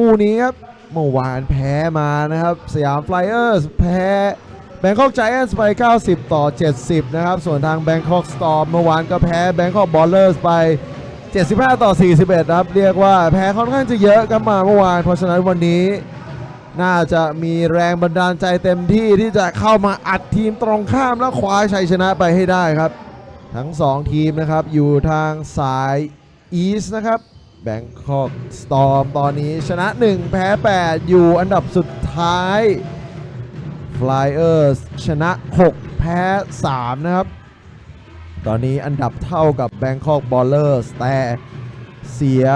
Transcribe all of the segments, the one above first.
คู่นี้ครับเมื่อวานแพ้มานะครับ สยามไฟเออร์สแพ้แบงคอกไจแอนท์ไป 90 ต่อ 70 นะครับ ส่วนทางแบงคอกสตอร์มเมื่อวานก็แพ้แบงคอกบอลเลอร์สไป 75 ต่อ 41 ครับ เรียกว่าแพ้ค่อนข้างจะเยอะกันมาเมื่อวาน เพราะฉะนั้นวันนี้ น่าจะมีแรงบันดาลใจเต็มที่ที่จะเข้ามาอัดทีมตรงข้ามและคว้าชัยชนะไปให้ได้ครับ ทั้ง 2 ทีมนะครับอยู่ทางสายอีสนะครับ แบงคอกสตอมตอนนี้ชนะ 1 แพ้ 8 อยู่อันดับสุดท้าย Flyers ชนะ 6 แพ้ 3 นะครับ ตอนนี้อันดับเท่ากับ Bangkok Ballers แต่เสีย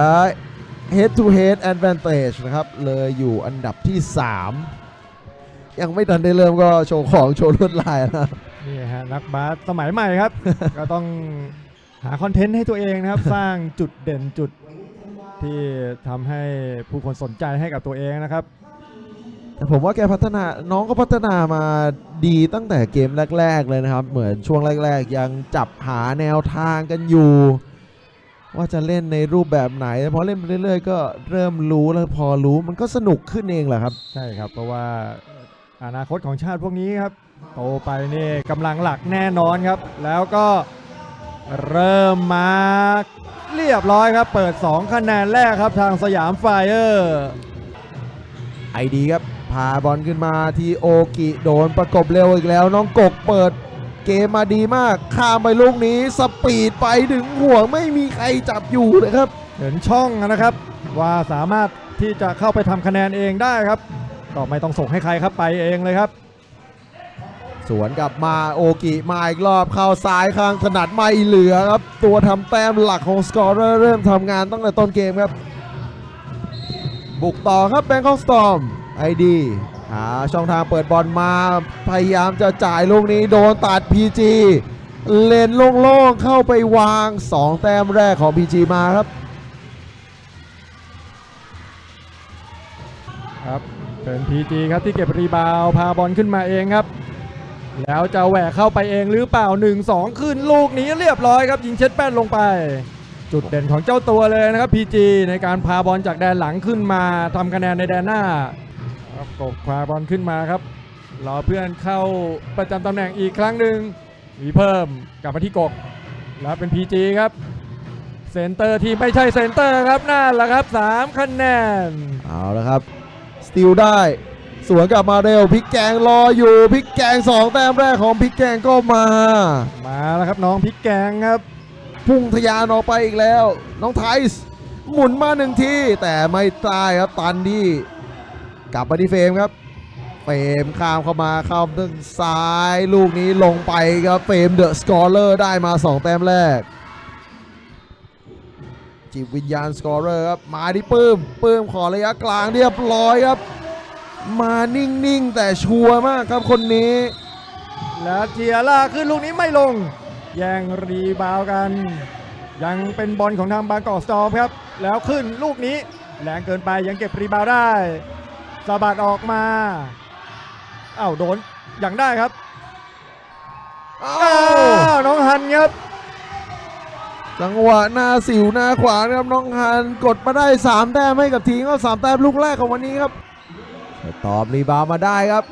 head to head advantage นะครับ เลยอยู่อันดับที่ 3 ยังไม่ทันได้เริ่มก็โชว์ของโชว์ลวดลายแล้วนะนี่ฮะนักบาสสมัยใหม่ครับ ก็ต้องหาคอนเทนต์ให้ตัวเองนะครับ สร้างจุดเด่นจุด ที่ทำให้ผู้คนสนใจให้กับตัวเองนะครับ แต่ผมว่าแกพัฒนาน้องก็พัฒนามาดีตั้งแต่เกมแรก ๆ เลยนะครับ เหมือนช่วงแรก ๆ ยังจับหาแนวทางกันอยู่ ว่าจะเล่นในรูปแบบไหนพอเล่นไปเรื่อยๆ ก็เริ่มรู้แล้วพอรู้มันก็สนุกขึ้นเองแหละครับ ใช่ครับ เพราะว่าอนาคตของชาติพวกนี้ครับ โตไปนี่กำลังหลักแน่นอนครับ แล้วก็ เริ่มมาเรียบร้อยครับ เปิด 2 คะแนนแรกครับทางสยามไฟเออร์ไอดีครับ พาบอลขึ้นมาที่โอกิโดนประกบเร็วอีกแล้ว น้องกกเปิดเกมมาดีมากข้ามไปลูกนี้สปีดไปถึงห่วไม่มีใครจับอยู่เลยครับเห็นช่องนะครับ ว่าสามารถที่จะเข้าไปทำคะแนนเองได้ครับ ก็ไม่ต้องส่งให้ใครครับไปเองเลยครับ สวนกลับมาโอกิมาอีกรอบเข้าซ้ายข้างถนัดไม่เหลือครับ ตัวทำแต้มหลักของสกอร์เรอร์เริ่มทำงานตั้งแต่ต้นเกมครับ บุกต่อครับแบงคอกสตอมไอดีหาช่องทางเปิดบอลมาพยายามจะจ่ายลูกนี้โดนตัด PG เลนโล่งๆเข้าไปวาง 2 แต้มแรกของ PG มาครับครับเป็น PG ครับที่เก็บรีบาวพาบอลขึ้นมาเองครับ แล้วจะแหวกเข้าไปเองหรือเปล่า 1-2 ขึ้นลูกนี้เรียบร้อยครับ ยิงเช็ดแป้นลงไป จุดเด่นของเจ้าตัวเลยนะครับ PG ในการพาบอลจากแดนหลังขึ้นมาทำคะแนนในแดนหน้าครับกบพาบอลขึ้นมาครับรอเพื่อนเข้าประจำตำแหน่งอีกครั้งหนึ่งมีเพิ่มกลับมาที่กบแล้วเป็น PG ครับเซนเตอร์ที่ไม่ใช่เซนเตอร์ครับนั่นแหละครับ 3 คะแนน เอาละครับ สติลได้ สวนกลับมาเร็วพลิกแกงรออยู่พลิกแกง2แต้มแรกของพลิกแกงก็มา มาแล้วครับน้องพริกแกงครับ พุ่งทะยานออกไปอีกแล้ว น้องไทส์หมุนมาหนึ่งทีแต่ไม่ตายครับตันที่กลับมาที่เฟรมครับ เฟรมข้ามเข้ามาเข้าทางซ้ายลูกนี้ลงไปครับเฟรมเดอะสกอร์เลอร์ได้มา 2 แต้มแรกจิบวิญญาณสกอร์เรอร์ครับมาที่ปื้มปื้มขอระยะกลางเรียบร้อยครับ มานิ่งๆ แต่ชัวร์มากครับคนนี้ แล้วเจียร่าขึ้นลูกนี้ไม่ลง แย่งรีบาวด์กัน ยังเป็นบอลของทางบางกอกสตอมครับ แล้วขึ้นลูกนี้แรงเกินไปยังเก็บรีบาวด์ได้สะบัดออกมาอ้าวโดนอย่างได้ครับอ้าอ้าววน้องฮันครับ จังหวะหน้าสิวหน้าขวานะครับน้องฮันกดมาได้ 3 แต้มให้กับทีมก็สามแต้มลูกแรกของวันนี้ครับแต่ตอบรีบาวด์มาได้ครับ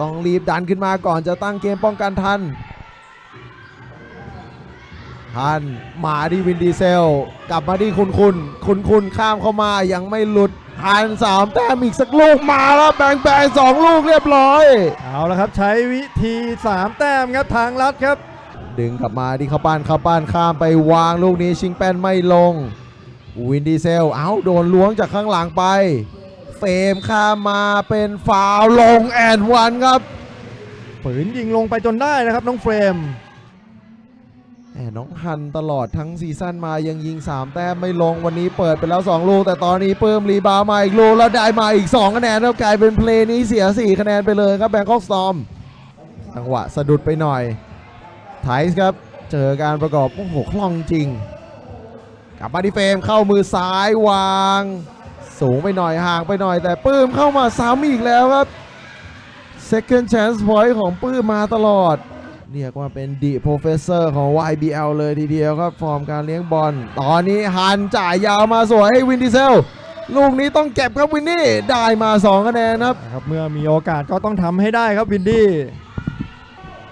ต้องรีบดันขึ้นมาก่อนจะตั้งเกมป้องกันทันทันมาที่วินดีเซล กลับมาที่คุณคุณคุณคุณข้ามเข้ามายังไม่หลุดทันสามแต้มอีกสักลูกมาแล้วแบงแบงสองลูกเรียบร้อย เอาละครับใช้วิธี3แต้มครับทางลัดครับ ดึงกลับมาที่เข้าป้านเข้าป้านข้ามไปวางลูกนี้ชิงแป้นไม่ลง วินดีเซล เอ้าโดนล้วงจากข้างหลังไป เฟรมข้ามมาเป็นฟาวล์ลงแอนวันครับฝืนยิงลงไปจนได้นะครับน้องเฟรมแหมน้องฮันตลอดทั้งซีซั่นมายังยิง 3 แต้มไม่ลงวันนี้เปิดไปแล้ว 2 ลูก แต่ตอนนี้เพิ่มรีบาวด์มาอีกลูกแล้วได้มาอีก 2 คะแนนแล้วกลายเป็นเพลย์นี้เสีย 4 คะแนนไปเลยครับแบงคอกสตอมจังหวะสะดุดไปหน่อยไทส์ครับ เจอการประกอบ โอ้โหคล่องจริง กลับมาที่เฟรมเข้ามือซ้ายวาง สูงไปหน่อยห่างไปหน่อย แต่ปื้มเข้ามาซ้ำอีกแล้วครับ second chance point ของปื้มมาตลอด เรียกว่าเป็นดีโปรเฟสเซอร์ของ YBL เลยทีเดียวครับ ฟอร์มการเลี้ยงบอล ตอนนี้ฮันจ่ายยาวมาสวยให้วินดิเซล ลูกนี้ต้องเก็บครับวินนี่ได้มา2คะแนนครับนะครับ เมื่อมีโอกาสก็ต้องทำให้ได้ครับวินดี้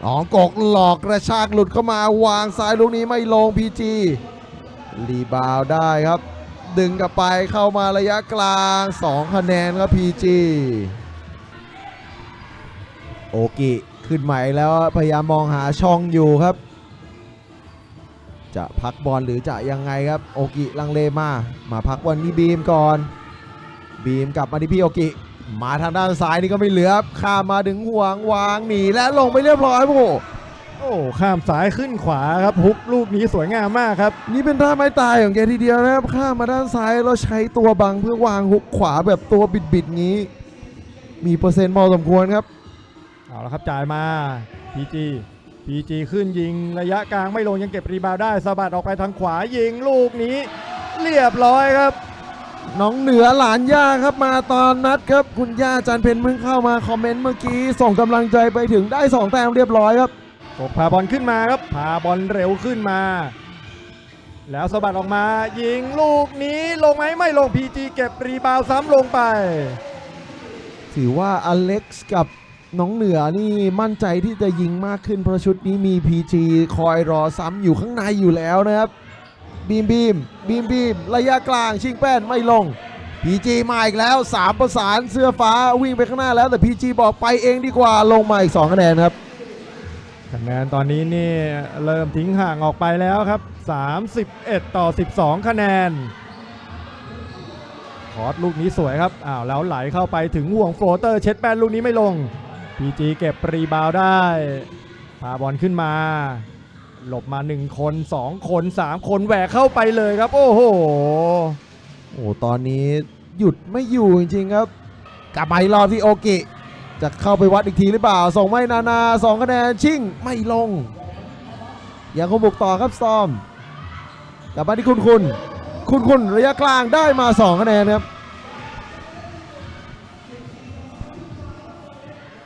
หนองกกหลอกกระชากหลุดเข้ามาวางซ้ายลูกนี้ไม่ลงพีจีรีบาวด์ได้ครับ ดึงกลับไปเข้ามาระยะกลาง 2 คะแนนครับพีจีโอกิขึ้นใหม่แล้วพยายามมองหาช่องอยู่ครับ จะพักบอลหรือจะยังไงครับ โอกิลังเลมา มาพักบอลที่บีมก่อน บีมกลับมาที่พี่โอกิ มาทางด้านซ้ายนี่ก็ไม่เหลือข้ามมาถึงห่วงวางหนีและลงไปเรียบร้อยโอ้ โหโอ้ข้ามสายขึ้นขวาครับฮุกลูกนี้สวยงามมากครับ นี่เป็นท่าไม้ตายของแกทีเดียวนะครับข้ามมาด้านซ้ายแล้วใช้ตัวบังเพื่อวางหุกขวาแบบตัวบิดๆงี้ มีเปอร์เซ็นต์พอสมควรครับเอาละครับจ่ายมา PG PG ขึ้นยิงระยะกลางไม่ลงยังเก็บรีบาวด์ได้สะบัดออกไปทางขวายิงลูกนี้ เรียบร้อยครับน้องเหนือหลานย่าครับมาตอนนัดครับ คุณย่าจันเพนเพิ่งเข้ามาคอมเมนต์เมื่อกี้ ส่งกำลังใจไปถึงได้ 2 แต้มเรียบร้อยครับ กบพาบอลขึ้นมาครับพาบอลเร็วขึ้นมา แล้วสะบัดออกมา ยิงลูกนี้ลงไหมไม่ลง PG เก็บรีบาวซ้ำลงไป ถือว่าอเล็กซ์กับน้องเหนือนี่มั่นใจที่จะยิงมากขึ้นเพราะชุดนี้มี PG คอยรอซ้ำอยู่ข้างในอยู่แล้วนะครับ บีมบีมบีมบีมระยะกลางชิงแป้นไม่ลง PG มาอีกแล้ว 3 ประสานเสื้อฟ้าวิ่งไปข้างหน้าแล้วแต่ PG บอกไปเองดีกว่าลงมาอีก 2 คะแนนครับ คะแนนตอนนี้นี่เริ่มทิ้งห่างออกไปแล้วครับ 31 ต่อ 12 คะแนนคอร์สลูกนี้สวยครับอ้าวแล้วไหลเข้าไปถึงห่วงโฟลเตอร์เช็ดแป้นลูกนี้ไม่ลง PG เก็บรีบาวได้พาบอลขึ้นมา หลบมา 1 คน 2 คน 3 คนแหวกเข้าไปเลยครับ โอ้โหโอ้ตอนนี้หยุดไม่อยู่จริงๆครับ กลับมาอีกรอบที่โอกิ จะเข้าไปวัดอีกทีหรือเปล่า ส่งไม่นานา2คะแนนชิ่งไม่ลง ยังคงบุกต่อครับซอมกลับมาที่คุณคุณคุณคุณระยะกลางได้มา2คะแนนครับ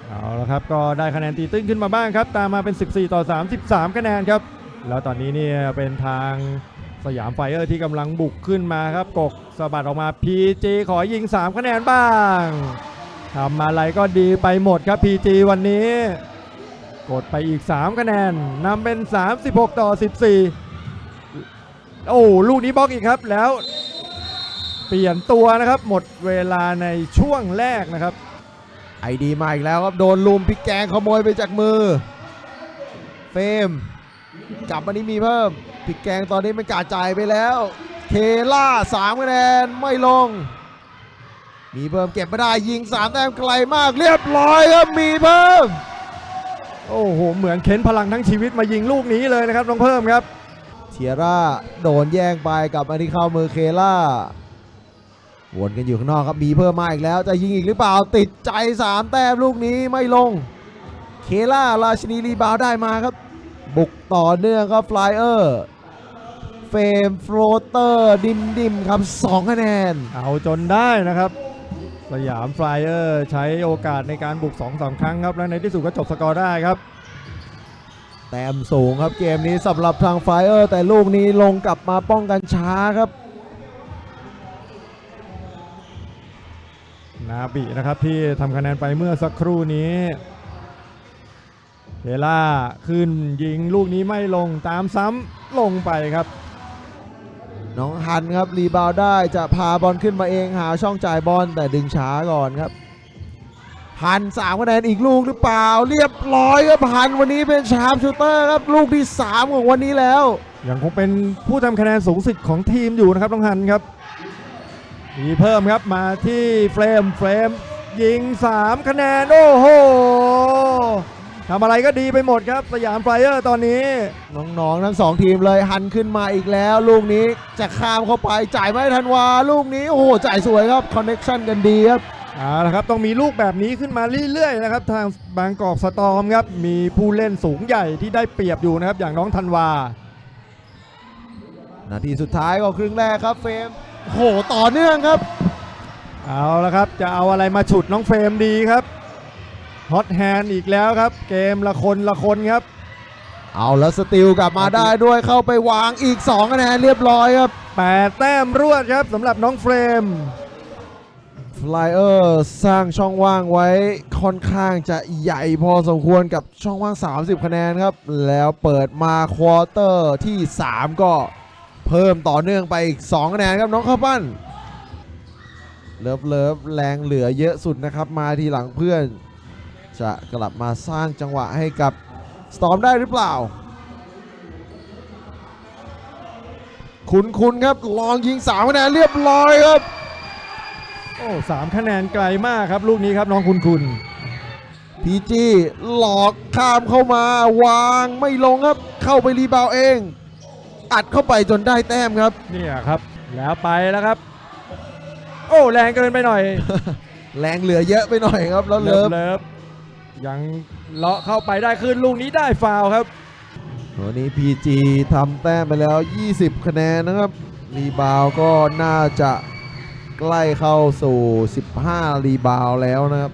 เอาละครับก็ได้คะแนนตีตื้นขึ้นมาบ้างครับ ตามมาเป็น 14 ต่อ 33 คะแนนครับ แล้วตอนนี้เนี่ยเป็นทางสยามไฟเออร์ที่กำลังบุกขึ้นมาครับกกสะบัดออกมา PG ขอยิง 3 คะแนนบ้าง ทำอะไรก็ดีไปหมดครับ PG วันนี้ กดไปอีก 3 คะแนนนำเป็น 36 ต่อ 14 โอ้ลูกนี้บล็อกอีกครับแล้ว เปลี่ยนตัวนะครับ หมดเวลาในช่วงแรกนะครับไอดีมาอีกแล้วครับโดนลุมพิกแกงขโมยไปจากมือ เฟมกลับมานี่มีเพิ่มพิกแกงตอนนี้มันกาจ่ายไปแล้ว เคล่า3คะแนนไม่ลง มีเพิ่มเก็บไม่ได้ยิง3แต้มไกลมากเรียบร้อยครับมีเพิ่ม โอ้โห เหมือนเข็นพลังทั้งชีวิตมายิงลูกนี้เลยนะครับน้องเพิ่มครับ เทียร่าโดนแย่งไปกลับมาที่เข้ามือเคล่าวนกันอยู่ข้างนอกครับมีเพิ่มมาอีกแล้ว จะยิงอีกหรือเปล่าติดใจ3แต้มลูกนี้ไม่ลง เคล่าราชินีรีบาวด์ได้มาครับ บุกต่อเนื่องครับฟลายเออร์เฟรมโฟลเตอร์ดิมดิมครับ2คะแนน เอาจนได้นะครับ สยามฟลายเออร์ใช้โอกาสในการบุก2-3ครั้งครับ และในที่สุดก็จบสกอร์ได้ครับ แต้มสูงครับเกมนี้สำหรับทางไฟเออร์แต่ลูกนี้ลงกลับมาป้องกันช้าครับ นาบินะครับที่ทำคะแนนไปเมื่อสักครู่นี้เทล่าขึ้นยิงลูกนี้ไม่ลงตามซ้ำลงไปครับ น้องฮันครับรีบาวได้จะพาบอลขึ้นมาเองหาช่องจ่ายบอลแต่ดึงช้าก่อนครับฮันสามคะแนนอีกลูกหรือเปล่า เรียบร้อยครับฮันวันนี้เป็นชาร์ปชูเตอร์ครับลูกที่ 3 ของวันนี้แล้ว ยังคงเป็นผู้ทำคะแนนสูงสุดของทีมอยู่นะครับน้องฮันครับมีเพิ่มครับมาที่เฟรมเฟรมยิง 3 คะแนน โอ้โห ทำอะไรก็ดีไปหมดครับ สยามไฟเออร์ตอนนี้ น้องๆทั้งสองทีมเลยฮันขึ้นมาอีกแล้ว ลูกนี้จะข้ามเข้าไปจ่ายไม่ทันวาลูกนี้โอ้โหจ่ายสวยครับคอนเน็ชันกันดีครับเอาละครับต้องมีลูกแบบนี้ขึ้นมาเรื่อยๆนะครับทางบางกอกสตอมครับมีผู้เล่นสูงใหญ่ที่ได้เปรียบอยู่นะครับอย่างน้องธันวา นาทีสุดท้ายก็ครึ่งแรกครับเฟรมโอ้โหต่อเนื่องครับ เอาละครับจะเอาอะไรมาฉุดน้องเฟรมดีครับ ฮอตแฮนด์อีกแล้วครับ เกมละคนละคนครับ เอาแล้วสติลกลับมาได้ด้วยเข้าไปวางอีก2คะแนนเรียบร้อยครับแปดแต้มรวดครับสำหรับน้องเฟรม Flyer สร้างช่องว่างไว้ค่อนข้างจะใหญ่พอสมควรกับช่องว่าง 30 คะแนนครับ แล้วเปิดมาควอเตอร์ที่ 3 ก็เพิ่มต่อเนื่องไปอีก 2 คะแนนครับน้องข้าวปั้นเลิฟเลิฟแรงเหลือเยอะสุดนะครับ มาทีหลังเพื่อน จะกลับมาสร้างจังหวะให้กับสตอมได้หรือเปล่า คุณคุณครับลองยิง3คะแนนเรียบร้อยครับ โอ้สามคะแนนไกลมากครับ ลูกนี้ครับน้องคุณคุณพีจีหลอกข้ามเข้ามาวางไม่ลงครับ เข้าไปรีบาวด์เอง อัดเข้าไปจนได้แต้มครับเนี่ยครับ แล้วไปแล้วครับ โอ้แรงเกินไปหน่อย แรงเหลือเยอะไปหน่อยครับแล้วเลิเลิฟฟเลิฟ ยังเลาะเข้าไปได้ขึ้นลูกนี้ได้ฟาวล์ครับ วันนี้พีจีทำแต้มไปแล้ว 20 คะแนนนะครับ รีบาวด์ก็น่าจะใกล้เข้าสู่ 15 รีบาวด์แล้วนะครับ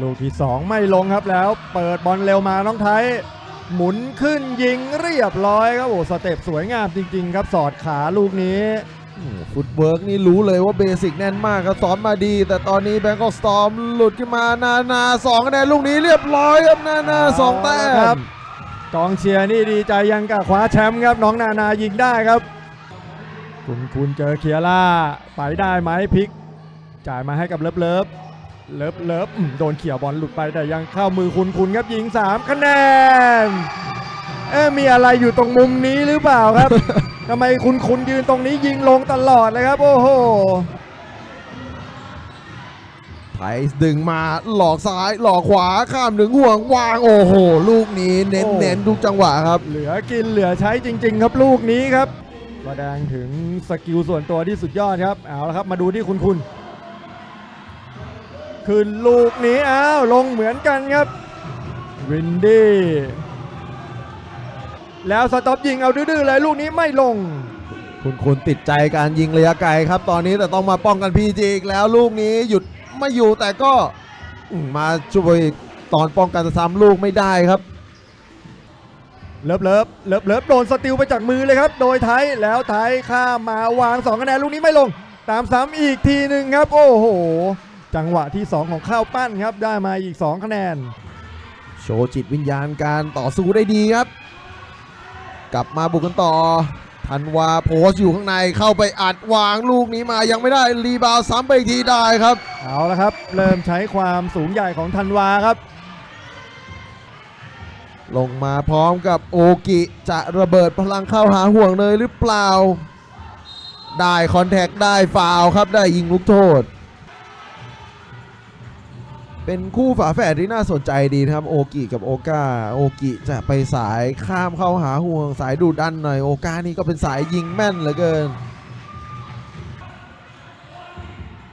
ลูกที่ 2 ไม่ลงครับแล้ว เปิดบอลเร็วมาน้องไทย หมุนขึ้นยิงเรียบร้อยครับโอ้สเต็ปสวยงามจริง ๆ ครับสอดขาลูกนี้ ฟุตเวิร์กนี่รู้เลยว่าเบสิกแน่นมากครับสอนมาดี แต่ตอนนี้แบงกอกสตอมหลุดขึ้นมานานาสองคะแนนลูกนี้เรียบร้อยครับนานาสองแต้เอาละครัมบกองเชียร์นี่ดีใจยังกับคว้าแชมป์ครับน้องนานายิงได้ครับ คุณคุณเจอเคียร่าไปได้ไหมพลิก จ่ายมาให้กับเลิฟเลิฟเลิฟเลิฟอืมโดนเขี่ยวบอลหลุดไปแต่ยังเข้ามือคุณคุณครับยิง 3 คะแนน เอ๊ะมีอะไรอยู่ตรงมุมนี้หรือเปล่าครับ ทำไมคุณคุณยืนตรงนี้ยิงลงตลอดเลยครับ โอ้โหไทยดึงมาหลอกซ้ายหลอกขวาข้ามถึงห่วงวางโอ้โห ลูกนี้เน้นโอ้เน้นทุกจังหวะครับ เหลือกินเหลือใช้จริง ๆ ครับลูกนี้ครับแสดงถึงสกิลส่วนตัวที่สุดยอดครับเอาละครับมาดูที่คุณคุณขึ้นลูกนี้อ้าวลงเหมือนกันครับวินดี้ แล้วสต็อปยิงเอาดื้อๆเลยลูกนี้ไม่ลง คุณคุณติดใจการยิงระยะไกลครับ ตอนนี้แต่ต้องมาป้องกันพีจีอีกแล้วลูกนี้หยุดไม่อยู่แต่ก็อืมมาช่วยตอนป้องกันซ้ำลูกไม่ได้ครับ เลิฟเลิฟเลิฟเลิฟโดนสติลไปจากมือเลยครับ โดยไทยแล้วไทยข้ามมาวาง2คะแนนลูกนี้ไม่ลง ตามซ้ำอีกทีหนึ่งครับ โอ้โห จังหวะที่ 2 ของข้าวปั้นครับได้มาอีก 2 คะแนน โชว์จิตวิญญาณการต่อสู้ได้ดีครับ กลับมาบุกกันต่อธันวาโพสต์อยู่ข้างในเข้าไปอัดวางลูกนี้มายังไม่ได้รีบาวด์ซ้ำไปอีกทีได้ครับ เอาละครับ เริ่มใช้ความสูงใหญ่ของธันวาครับ ลงมาพร้อมกับโอกิจะระเบิดพลังเข้าหาห่วงเลยหรือเปล่า ได้คอนแทคได้ฟาวล์ครับได้ยิงลูกโทษ เป็นคู่ฝาแฝดที่น่าสนใจดีนะครับโอกิกับโอกาโอกิจะไปสายข้ามเข้าหาห่วงสายดูดันหน่อยโอกานี่ก็เป็นสายยิงแม่นเหลือเกิน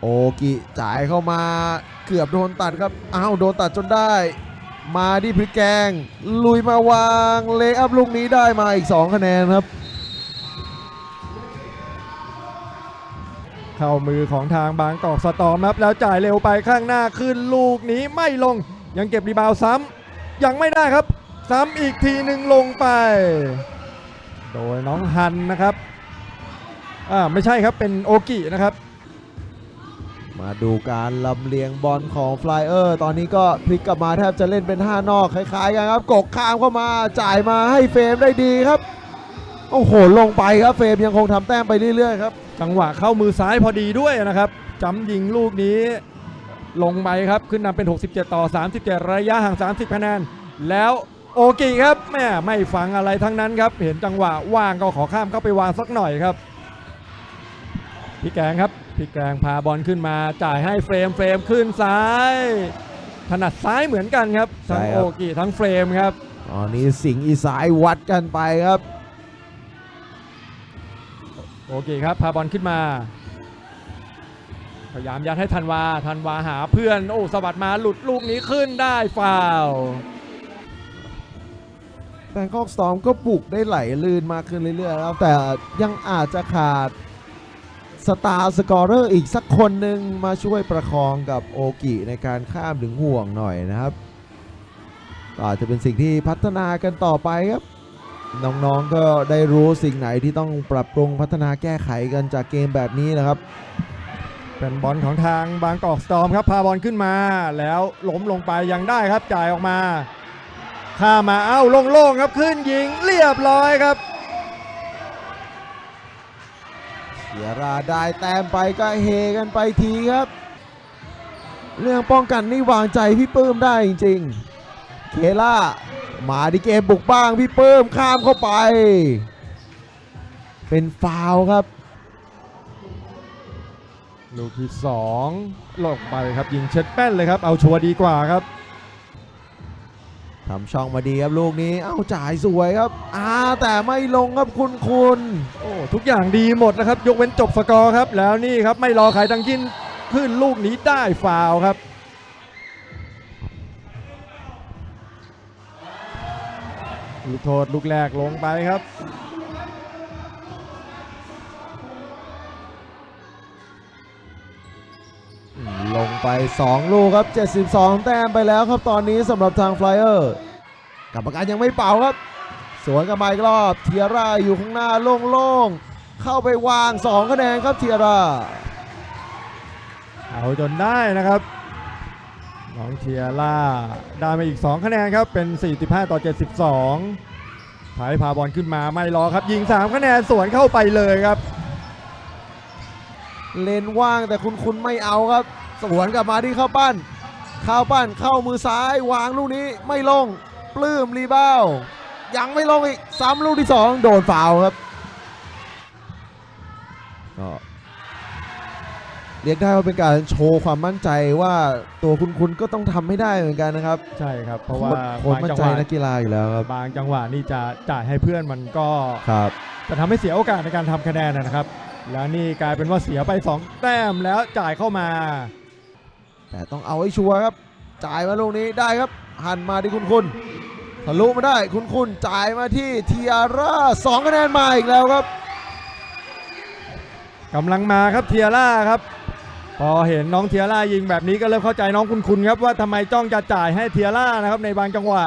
โอกิจ่ายเข้ามาเกือบโดนตัดครับอ้าวโดนตัดจนได้ มาที่พริกแกง ลุยมาวางเลอัพลูกนี้ได้มาอีก 2 คะแนนครับ เข้ามือของทางบางกอกสตอมครับแล้วจ่ายเร็วไปข้างหน้าขึ้นลูกนี้ไม่ลง ยังเก็บรีบาวซ้ำยังไม่ได้ครับ ซ้ำอีกทีหนึ่งลงไป โดยน้องฮันนะครับอ่าไม่ใช่ครับเป็นโอกินะครับ มาดูการลำเลียงบอลของฟลายเออร์ตอนนี้ก็พลิกกลับมาแทบจะเล่นเป็น 5 นอกคล้ายๆกันครับ กกข้ามเข้ามาจ่ายมาให้เฟรมได้ดีครับ โอ้โหลงไปครับเฟรมยังคงทำแต้มไปเรื่อยๆครับจังหวะเข้ามือซ้ายพอดีด้วยนะครับจำยิงลูกนี้ ลงไปครับขึ้นนำเป็น 67 ต่อ 37 ระยะห่าง 30คะแนนแล้วโอกิครับแม่ไม่ฟังอะไรทั้งนั้นครับ เห็นจังหวะว่างก็ขอข้ามเข้าไปวางสักหน่อยครับพี่แกงครับพี่แกงพาบอลขึ้นมาจ่ายให้เฟรมเฟรมขึ้นซ้าย ถนัดซ้ายเหมือนกันครับทั้งใช่คโอรับกิทั้งเฟรมครับตอนนี้สิงห์อีสายวัดกันไปครับ โอเคครับ พาบอลขึ้นมา พยายามยัดให้ธันวาธันวาหาเพื่อน โอ้สะบัดมาหลุดลูกนี้ขึ้นได้ฟาวแบงคอกสตอมก็บุกได้ไหลลื่นมากขึ้นเรื่อยๆครับแต่ยังอาจจะขาดสตาร์สกอร์เรอร์อีกสักคนหนึ่งมาช่วยประคองกับโอกิในการข้ามถึงห่วงหน่อยนะครับอาจจะเป็นสิ่งที่พัฒนากันต่อไปครับ น้องๆก็ได้รู้สิ่งไหนที่ต้องปรับปรุงพัฒนาแก้ไขกันจากเกมแบบนี้นะครับเป็นบอลของทางบางกอกสตอมครับพาบอลขึ้นมา แล้วล้มลงไปยังได้ครับจ่ายออกมาข้ามมาเอ้าโล่งๆครับขึ้นยิงเรียบร้อยครับเสียราได้แต้มไปก็เฮกันไปทีครับ เรื่องป้องกันนี่วางใจพี่ปื้มได้จริงๆเคล่า มาดิเกมบุกบ้างพี่ปื้มข้ามเข้าไป เป็นฟาวล์ครับ ลูกที่สองลงไปครับยิงเช็ดแป้นเลยครับ เอาชัวร์ดีกว่าครับทำช่องมาดีครับลูกนี้ เอ้าจ่ายสวยครับอ่าแต่ไม่ลงครับคุณคุณโอ้ทุกอย่างดีหมดนะครับ ยกเว้นจบสกอร์ครับ แล้วนี่ครับไม่รอใครทั้งสิ้นขึ้นลูกนี้ได้ฟาวล์ครับ ลูกโทษลูกแรกลงไปครับลงไป 2 ลูกครับ 72 แต้มไปแล้วครับตอนนี้สำหรับทางฟลายเออร์กรรมการยังไม่เป่าครับ สวนกับไมค์รอบเทียร่าอยู่ข้างหน้าโล่งๆ เข้าไปวาง 2 คะแนนครับเทียร่า เอาจนได้นะครับ เทียร่าได้มาอีก 2 คะแนนครับ เป็น 45 ต่อ 72ไผ่พาบอลขึ้นมาไม่รอครับ ยิง 3 คะแนนสวนเข้าไปเลยครับ เลนว่างแต่คุณคุณไม่เอาครับ สวนกลับมาที่เข้าปั้น เข้าปั้นเข้ามือซ้ายวางลูกนี้ไม่ลง ปลื้มรีบ้าวยังไม่ลงอีกซ้ำลูกที่ 2 โดนฟาวครับ เรียกได้ว่าเป็นการโชว์ความมั่นใจว่าตัวคุณคุณก็ต้องทำให้ได้เหมือนกันนะครับใช่ครับ เพราะว่าโค้ชบางมั่นจังใจหวะนักกีฬาอยู่แล้วครับบางจังหวะนี่จะจ่ายให้เพื่อนมันก็ครับ จะทำให้เสียโอกาสในการทำคะแนนนะครับ แล้วนี่กลายเป็นว่าเสียไป 2 แต้มแล้วจ่ายเข้ามา แต่ต้องเอาให้ชัวร์ครับ จ่ายมาลูกนี้ได้ครับ หันมาที่คุณคุณทะลุมาได้คุณคุณจ่ายมาที่เทียร่าสองคะแนนมาอีกแล้วครับ กำลังมาครับเทียร่าครับ พอเห็นน้องเทียร่ายิงแบบนี้ก็เริ่มเข้าใจน้องคุณคุณครับว่าทำไมจ้องจะจ่ายให้เทียร่านะครับในบางจังหวะ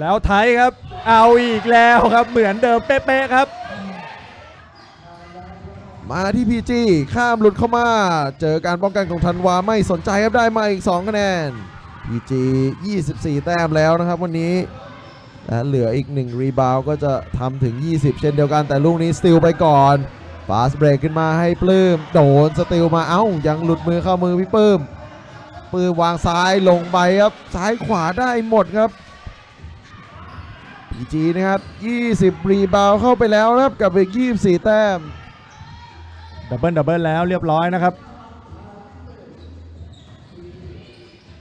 แล้วไทยครับ เอาอีกแล้วครับเหมือนเดิมเป๊ะๆครับ มาที่พีจีข้ามหลุดเข้ามา เจอการป้องกันของธันวาไม่สนใจครับได้มาอีก 2 คะแนนพีจี24 แต้มแล้วนะครับวันนี้และเหลืออีก 1 รีบาวก็จะทำถึง 20 เช่นเดียวกันแต่ลูกนี้สติลไปก่อนาสเบรกขึ้นมาให้ปลื้มโดนสติลมาเอ้า ยังหลุดมือเข้ามือพี่ปลื้มปื้มวางซ้ายลงไปครับซ้ายขวาได้หมดครับพีจีนะครับ 20 รีบาวเข้าไปแล้วครับกับอีก 24 แต้มดับเบิลดับเบิลแล้วเรียบร้อยนะครับ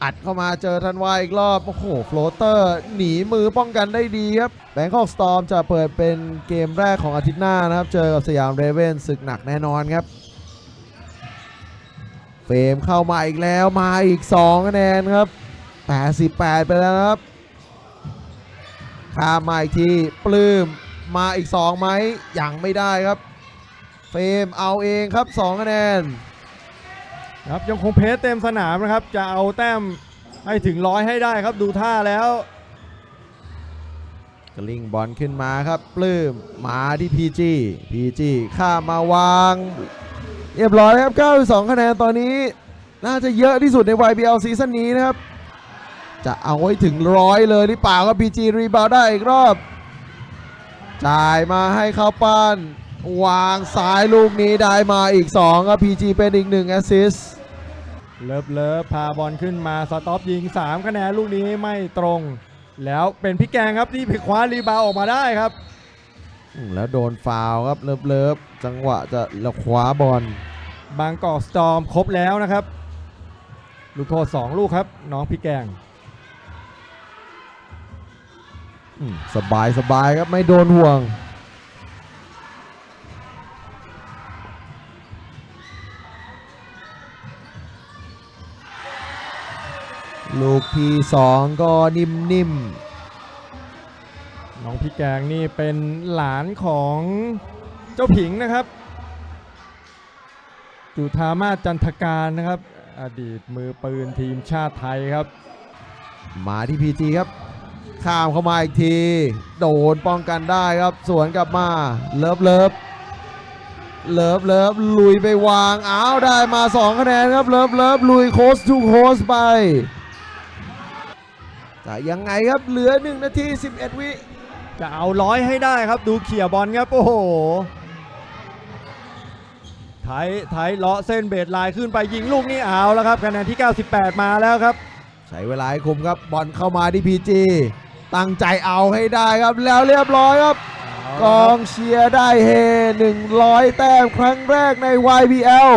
อัดเข้ามาเจอทันวาอีกรอบ โอ้โหโฟลเตอร์หนีมือป้องกันได้ดีครับแบงคอกสตอมจะเปิดเป็นเกมแรกของอาทิตย์หน้านะครับ เจอกับสยามเรเวนศึกหนักแน่นอนครับ เฟรมเข้ามาอีกแล้วมาอีก2คะแนนครับ 88 ไปแล้วครับข้ามมาอีกทีปลื้มมาอีก2ไหมยังไม่ได้ครับ เฟรมเอาเองครับ2คะแนน ครับยังคงเพสเต็มสนามนะครับ จะเอาแต้มให้ถึงร้อยให้ได้ครับดูท่าแล้วกลิงบอลขึ้นมาครับ ปลื้มมาที่ PG PG ข้ามมาวาง เรียบร้อยครับ 92 คะแนนตอนนี้ น่าจะเยอะที่สุดใน YBL ซีซั่นนี้นะครับ จะเอาไว้ถึงร้อยเลยหรือเปล่าครับ PG รีบาวได้อีกรอบ จ่ายมาให้เข้าปั้น วางซ้ายลูกนี้ได้มาอีก2ครับ PG เป็นอีก1แอสซิสต์เลิฟเลิฟพาบอลขึ้นมาสต็อปยิง 3 คะแนนลูกนี้ไม่ตรง แล้วเป็นพี่แกงครับที่คว้ารีบาวด์ออกมาได้ครับ แล้วโดนฟาวล์ครับเลิฟเลิฟจังหวะจะแล้วคว้าบอลบางกอกสตอมครบแล้วนะครับ ลูกโทษ 2 ลูกครับ น้องพี่แกงอืมสบายสบายครับไม่โดนห่วง ลูกที่สองก็นิ่มๆ น้องพี่แกงนี่เป็นหลานของเจ้าผิงนะครับ จุธามาจันทการนะครับ อดีตมือปืนทีมชาติไทยครับ มาที่พีจีครับ ข้ามเข้ามาอีกที โดนป้องกันได้ครับ สวนกลับมาเลิฟเลิฟเลิฟเลิฟลุยไปวาง อ้าว ได้มา 2 คะแนนครับ เลิฟเลิฟลุยโคสทูโคสไป จะยังไงครับเหลือ1นาที 11 วิจะเอาร้อยให้ได้ครับดูเขี่ยบอลครับ โอ้โหไทยไทยเลาะเส้นเบสไลน์ขึ้นไปยิงลูกนี้เอาแล้วครับคะแนนที่ 98 มาแล้วครับ ใช้เวลาให้คุมครับบอลเข้ามาที่พีจีตั้งใจเอาให้ได้ครับแล้วเรียบร้อยครับกองเชียร์ได้เฮ 100 แต้มครั้งแรกใน YBL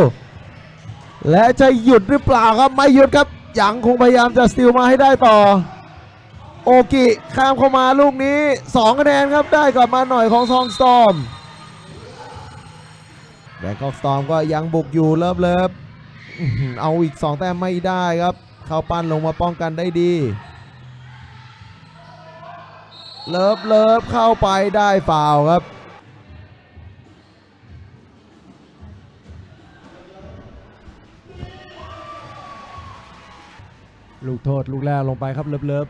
และจะหยุดหรือเปล่าครับไม่หยุดครับยังคงพยายามจะสติลมาให้ได้ต่อ โอกิข้ามเข้ามาลูกนี้2คะแนนครับได้กลับมาหน่อยของซองสตอมแบงกอกสตอมก็ยังบุกอยู่เลิฟเลิฟเอาอีก 2 แต้มไม่ได้ครับ เข้าปั้นลงมาป้องกันได้ดี เลิฟเลิฟเข้าไปได้ฟาวครับลูกโทษลูกแรกลงไปครับเลิฟเลิฟ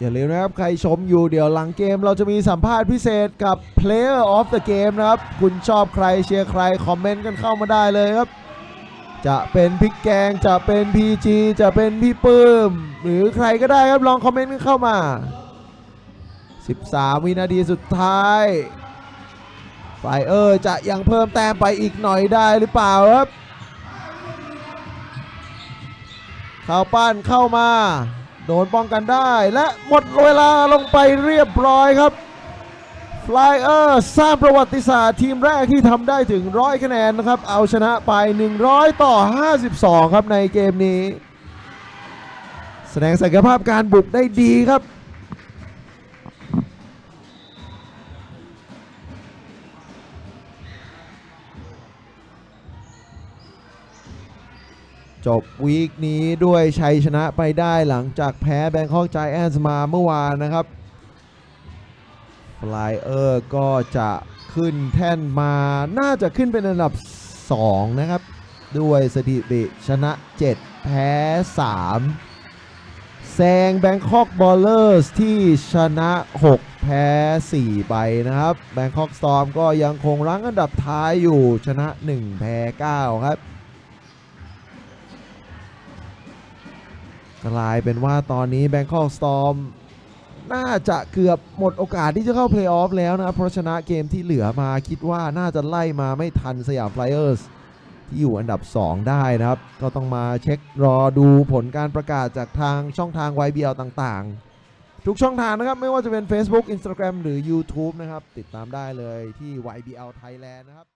อย่าลืมนะครับ ใครชมอยู่เดี๋ยวหลังเกมเราจะมีสัมภาษณ์พิเศษกับ Player of the Game นะครับ คุณชอบใครเชียร์ใคร คอมเมนต์กันเข้ามาได้เลยครับ จะเป็นพิกแกงจะเป็น PG จะเป็นพี่ปื้ม หรือใครก็ได้ครับ ลองคอมเมนต์กันเข้ามา 13 วินาทีสุดท้ายไฟเออร์จะยังเพิ่มแต้มไปอีกหน่อยได้หรือเปล่าครับ เข้าปั้นเข้ามา โดนป้องกันได้และหมดเวลาลงไปเรียบร้อยครับไฟเออร์สร้างประวัติศาสตร์ทีมแรกที่ทำได้ถึงร้อยคะแนนนะครับ เอาชนะไป 100 ต่อ 52 ครับในเกมนี้ แสดงศักยภาพการบุกได้ดีครับ จบวีคนี้ด้วยชัยชนะไปได้หลังจากแพ้แบงคอก g จแอนส์มาเมื่อวานนะครับฟลายเออร์ก็จะขึ้นแท่นมาน่าจะขึ้นเป็นอันดับ 2 นะครับ ด้วยสถิติชนะ 7 แพ้ 3 แซงแบงคอกบอลเลอร์สที่ชนะ 6 แพ้ 4 ไปนะครับแบงคอกสตอมก็ยังคงรั้งอันดับท้ายอยู่ชนะ 1 แพ้ 9 ครับ กลายเป็นว่าตอนนี้ Bangkok Storm น่าจะเกือบหมดโอกาสที่จะเข้าเพลย์ออฟแล้วนะครับ เพราะชนะเกมที่เหลือมาคิดว่าน่าจะไล่มาไม่ทันสยามไฟเออร์สที่อยู่อันดับ 2 ได้นะครับ ก็ต้องมาเช็ครอดูผลการประกาศจากทางช่องทาง YBL ต่างๆ ทุกช่องทางนะครับ ไม่ว่าจะเป็น Facebook Instagram หรือ YouTube นะครับ ติดตามได้เลยที่ YBL Thailand นะครับ